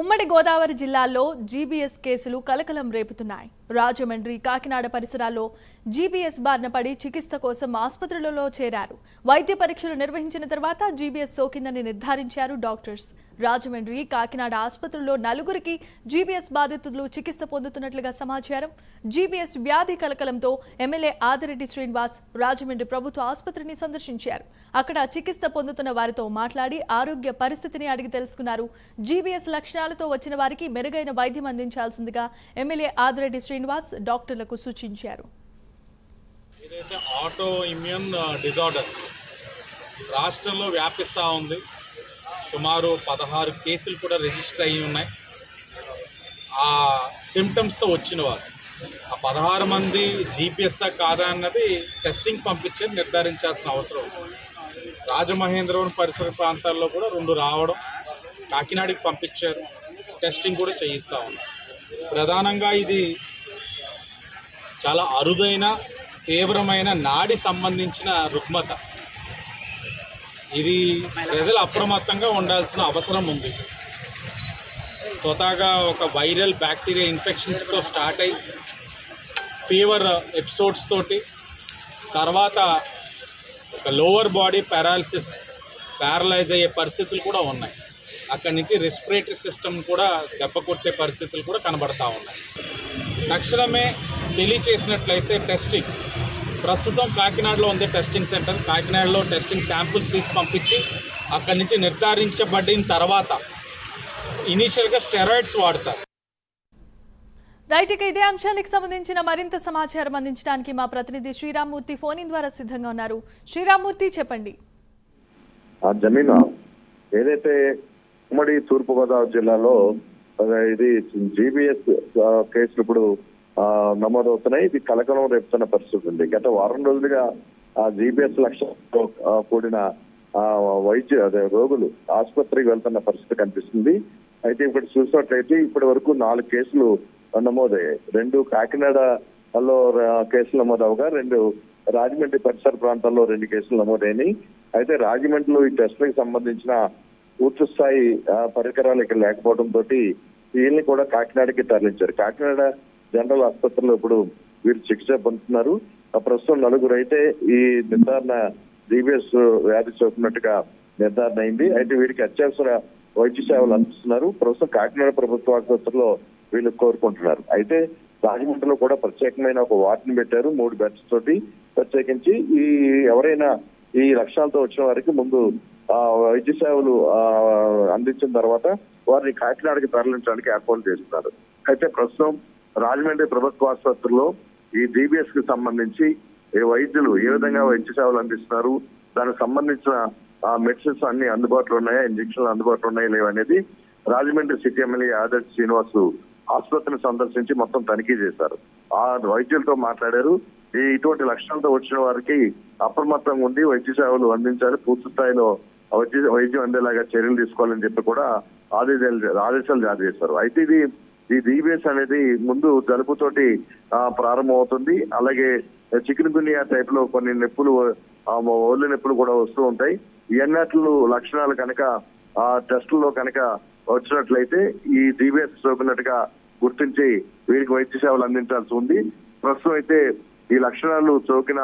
ఉమ్మడి గోదావరి జిల్లాలో జీబీఎస్ కేసులు కలకలం రేపుతున్నాయి. రాజమండ్రి కాకినాడ పరిసరాల్లో జీబీఎస్ బారిన పడి చికిత్స కోసం ఆసుపత్రులలో చేరారు. వైద్య పరీక్షలు నిర్వహించిన తర్వాత జీబీఎస్ సోకిందని నిర్ధారించారు డాక్టర్స్. రాజమండ్రి కాకినాడ ఆసుపత్రుల్లో నలుగురికి జీబీఎస్ బాధితులు చికిత్స పొందుతున్నట్లుగా సమాచారం. జీబీఎస్ వ్యాధి కలకలంతో ఎమ్మెల్యే ఆదిరెడ్డి శ్రీనివాస్ రాజమండ్రి ప్రభుత్వ ఆసుపత్రిని సందర్శించారు. అక్కడ చికిత్స పొందుతున్న వారితో మాట్లాడి ఆరోగ్య పరిస్థితిని అడిగి తెలుసుకున్నారు. జీబీఎస్ లక్షణాలతో వచ్చిన వారికి మెరుగైన వైద్యం అందించాల్సిందిగా ఎమ్మెల్యే ఆదిరెడ్డి శ్రీనివాస్ డాక్టర్లకు సూచించారు. ఇదైతే ఆటో ఇమ్యూన్ డిజార్డర్ రాష్ట్రంలో వ్యాపిస్తూ ఉంది. సుమారు పదహారు కేసులు కూడా రిజిస్టర్ అయ్యి ఉన్నాయి. ఆ సిమ్టమ్స్తో వచ్చిన వారు. ఆ పదహారు మంది జీపీఎస్ఆ కాదా అన్నది టెస్టింగ్ పంపించి నిర్ధారించాల్సిన అవసరం. ఉంది రాజమహేంద్రవరం పరిసర ప్రాంతాల్లో కూడా రెండు రావడం కాకినాడకి పంపించారు. టెస్టింగ్ కూడా చేయిస్తూ ఉన్నారు ప్రధానంగా ఇది చాలా అరుదైన తీవ్రమైన నాడి సంబంధించిన రుగ్మత. ఇది ప్రజలు అప్రమత్తంగా ఉండాల్సిన అవసరం ఉంది. స్వతహాగా ఒక వైరల్ బ్యాక్టీరియా ఇన్ఫెక్షన్స్తో స్టార్ట్ అయ్యి ఫీవర్ ఎపిసోడ్స్ తోటి తర్వాత ఒక లోవర్ బాడీ పారాలసిస్ ప్యారలైజ్ అయ్యే పరిస్థితులు కూడా ఉన్నాయి. అక్కడి నుంచి రెస్పిరేటరీ సిస్టమ్ కూడా దెబ్బ కొట్టే పరిస్థితులు కూడా కనబడతా ఉన్నాయి. తక్షణమే తెలియచేసినట్లయితే టెస్టింగ్ ప్రస్తుతం కాకినాడలో ఉంది టెస్టింగ్ సెంటర్ కాకినాడలో టెస్టింగ్ శాంపుల్స్ తీసి పంపించి అక్కడి నుంచి నిర్ధారించబడిన తర్వాత ఇనీషియల్గా స్టెరాయిడ్స్ వాడతారు. రైట్ ఇక ఇదే అంశానికి సంబంధించిన మరింత సమాచారం అందించడానికి మా ప్రతినిధి శ్రీరామ్మూర్తి ఫోన్ ఇన్ ద్వారా సిద్ధంగా ఉన్నారు. శ్రీరామ్మూర్తి చెప్పండి. ఆ జమీన్ ఏదైతే ఉమ్మడి తూర్పుగోదావరి జిల్లాలో ఇది జీబీఎస్ కేసులు ఇప్పుడు ఆ, నమోదవుతున్నాయి. ఇది కలకలం రేపుతున్న పరిస్థితి ఉంది. గత వారం రోజులుగా ఆ జీబీఎస్ లక్ష్యంతో కూడిన ఆ, వైద్య అదే రోగులు ఆసుపత్రికి వెళ్తున్న పరిస్థితి కనిపిస్తుంది. అయితే ఇప్పుడు చూసినట్లయితే ఇప్పటి వరకు నాలుగు కేసులు నమోదయ్యాయి. రెండు కాకినాడలో ఆ, కేసులు నమోదవగా రెండు రాజమండ్రి పరిసర ప్రాంతాల్లో రెండు కేసులు నమోదైనాయి. అయితే రాజమండ్రిలో ఈ టెస్టులకు సంబంధించిన పూర్తి స్థాయి పరికరాలు ఇక్కడ లేకపోవడం తోటి వీళ్ళని కూడా కాకినాడకి తరలించారు. కాకినాడ జనరల్ ఆసుపత్రిలో ఇప్పుడు వీరు చికిత్స పొందుతున్నారు. ఆ ప్రస్తుతం నలుగురు అయితే ఈ నిర్ధారణ జీబీఎస్ వ్యాధి సోకినట్టుగా నిర్ధారణ అయింది. అయితే వీరికి అత్యవసర వైద్య సేవలు అందిస్తున్నారు. ప్రస్తుతం కాకినాడ ప్రభుత్వ ఆసుపత్రిలో వీళ్ళు కోరుకుంటున్నారు. అయితే రాజమండ్రిలో కూడా ప్రత్యేకమైన ఒక వార్డుని పెట్టారు. మూడు బెడ్స్ తోటి ప్రత్యేకించి ఈ ఎవరైనా ఈ లక్ష్యాలతో వచ్చిన వారికి ముందు వైద్య సేవలు అందించిన తర్వాత వారిని కాకినాడకి తరలించడానికి ఏర్పాటు చేస్తున్నారు. అయితే ప్రస్తుతం రాజమండ్రి ప్రభుత్వ ఆసుపత్రిలో ఈ డిబిఎస్కి సంబంధించి ఈ వైద్యులు ఏ విధంగా వైద్య సేవలు అందిస్తున్నారు దానికి సంబంధించిన మెడిసిన్స్ అన్ని అందుబాటులో ఉన్నాయా ఇంజక్షన్లు అందుబాటులో ఉన్నాయా లేవనేది రాజమండ్రి సిటీ ఎమ్మెల్యే ఆదర్శ్ శ్రీనివాస్ ఆసుపత్రిని సందర్శించి మొత్తం తనిఖీ చేశారు. ఆ వైద్యులతో మాట్లాడారు. ఈ ఇటువంటి లక్షణాలతో వచ్చిన వారికి అప్రమత్తంగా ఉండి వైద్య సేవలు అందించాలి పూర్తి స్థాయిలో వైద్య వైద్యం అందేలాగా చర్యలు తీసుకోవాలని చెప్పి కూడా ఆదేశాలు ఆదేశాలు జారీ చేశారు. అయితే ఇది ఈ డీబీఎస్ అనేది ముందు జలుబుతోటి ప్రారంభమవుతుంది. అలాగే చికెన్ గునియా టైప్లో కొన్ని నొప్పులు ఒళ్ళు నొప్పులు కూడా వస్తూ ఉంటాయి. ఎన్నట్లు లక్షణాలు కనుక ఆ టెస్టుల్లో కనుక వచ్చినట్లయితే ఈ డీబీఎస్ సోకినట్టుగా గుర్తించి వీరికి వైద్య సేవలు అందించాల్సి ఉంది. ప్రస్తుతం అయితే ఈ లక్షణాలు సోకిన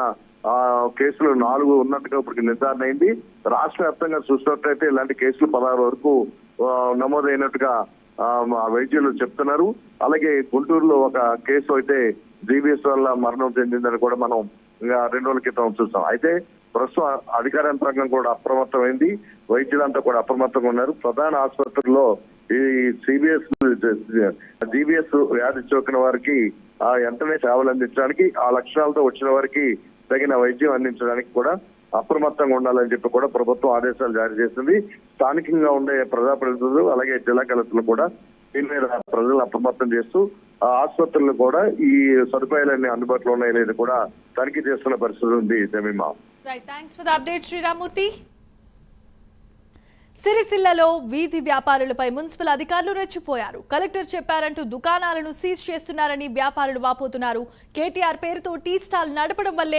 కేసులు నాలుగు ఉన్నట్టుగా ఇప్పటికి నిర్ధారణ అయింది రాష్ట్ర వ్యాప్తంగా చూసినట్లయితే ఇలాంటి కేసులు పదహారు వరకు నమోదైనట్టుగా మా వైద్యులు చెప్తున్నారు. అలాగే గుంటూరులో ఒక కేసు అయితే జీబీఎస్ వల్ల మరణం చెందిందని కూడా మనం ఇంకా రెండు రోజుల క్రితం చూస్తాం అయితే ప్రస్తుతం అధికార యంత్రాంగం కూడా అప్రమత్తమైంది. వైద్యులంతా కూడా అప్రమత్తంగా ఉన్నారు. ప్రధాన ఆసుపత్రుల్లో ఈ సిబిఎస్ జీబీఎస్ వ్యాధి సోకిన వారికి ఆ వెంటనే సేవలు అందించడానికి ఆ లక్షణాలతో వచ్చిన వారికి తగిన వైద్యం అందించడానికి కూడా అప్రమత్తంగా ఉండాలని చెప్పి కూడా ప్రభుత్వం ఆదేశాలు జారీ చేసింది. స్థానికంగా ఉండే ప్రజాప్రతినిధులు అలాగే జిల్లా కలెక్టర్లు కూడా దీని మీద ప్రజలను అప్రమత్తం చేస్తూ ఆ ఆసుపత్రులు కూడా ఈ సదుపాయాలన్నీ అందుబాటులో ఉన్నాయి లేదో కూడా తనిఖీ చేస్తున్న పరిస్థితి ఉంది Jemima. Thanks the update Sriramamurthy సిరిసిల్లలో వీధి వ్యాపారులపై మున్సిపల్ అధికారులు రెచ్చిపోయారు. కలెక్టర్ చెప్పారంటూ దుకాణాలను సీజ్ చేస్తున్నారని వ్యాపారులు వాపోతున్నారు. కేటీఆర్ పేరుతో టీ స్టాల్ నడపడం వల్లే